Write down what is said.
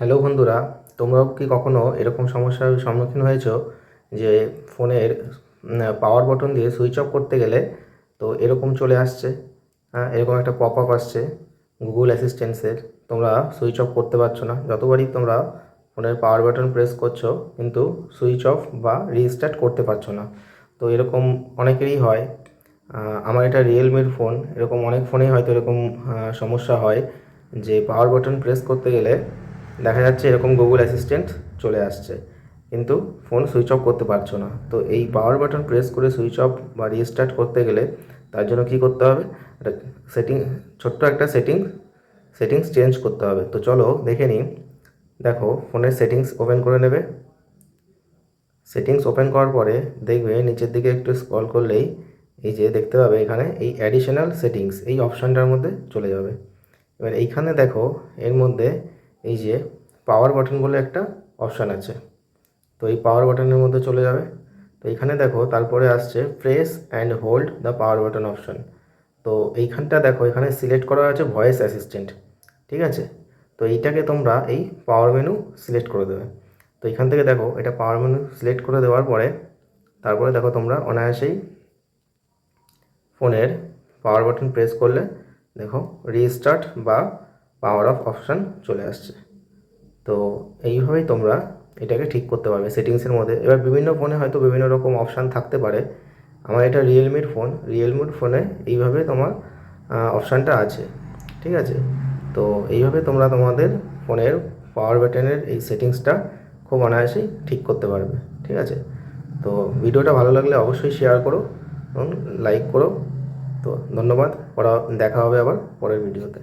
Hello বন্ধুরা, তোমরাও কি কখনো এরকম সমস্যার সম্মুখীন হয়েছো যে ফোনের পাওয়ার বটন দিয়ে সুইচ অফ করতে গেলে তো এরকম চলে আসছে? হ্যাঁ এরকম একটা পপ আপ আসছে গুগল অ্যাসিস্ট্যান্সের তোমরা সুইচ অফ করতে পারছ না। যতবারই তোমরা ফোনের পাওয়ার বাটন প্রেস করছ, কিন্তু সুইচ অফ বা রিস্টার্ট করতে পারছ না। তো এরকম অনেকেরই হয়। আমার এটা রিয়েলমির ফোন এরকম অনেক ফোনেই হয়তো এরকম সমস্যা হয় যে পাওয়ার বাটন প্রেস করতে গেলে দেখা যাচ্ছে এরকম গুগল অ্যাসিস্ট্যান্ট চলে আসছে। কিন্তু ফোন সুইচ অফ করতে পারছ না। তো এই পাওয়ার বাটন প্রেস করে সুইচ অফ বা রিস্টার্ট করতে গেলে তার জন্য কী করতে হবে? সেটিং ছোট্ট একটা সেটিং সেটিংস চেঞ্জ করতে হবে। তো চলো দেখে নিই। দেখো ফোনের সেটিংস ওপেন করে নেবে। সেটিংস ওপেন করার পরে দেখবে নিচের দিকে একটু স্ক্রল করলেই এই যে দেখতে পাবে এখানে এই অ্যাডিশনাল সেটিংস এই অপশানটার মধ্যে চলে যাবে। এবার এইখানে দেখো, এর মধ্যে এই যে পাওয়ার বাটন বলে একটা অপশান আছে। তো এই পাওয়ার বাটনের মধ্যে চলে যাবে। তো এখানে দেখো, তারপরে আসছে press and hold the power button option তো এইখানটা দেখো, এখানে সিলেক্ট করা আছে ভয়েস অ্যাসিস্ট্যান্ট ঠিক আছে? তো এইটাকে তোমরা এই পাওয়ার মেনু সিলেক্ট করে দেবে। তো এখান থেকে দেখো, এটা পাওয়ার মেনু সিলেক্ট করে দেওয়ার পরে, তারপরে দেখো তোমরা অনায়াসেই ফোনের পাওয়ার বাটন প্রেস করলে, দেখো রিস্টার্ট বা পাওয়ার অফ অপশান চলে আসছে। তো এইভাবেই তোমরা এটাকে ঠিক করতে পারবে সেটিংসের মধ্যে। এবার বিভিন্ন ফোনে হয়তো বিভিন্ন রকম অপশান থাকতে পারে। আমার এটা রিয়েলমির ফোন রিয়েলমির ফোনে এইভাবে তোমার অপশানটা আছে। ঠিক আছে? তো এইভাবে তোমরা তোমাদের ফোনের পাওয়ার বাটনের এই সেটিংসটা খুব অনায়াসেই ঠিক করতে পারবে। ঠিক আছে? তো ভিডিওটা ভালো লাগলে অবশ্যই শেয়ার করো এবং লাইক করো। তো ধন্যবাদ। পরা দেখা হবে আবার পরের ভিডিওতে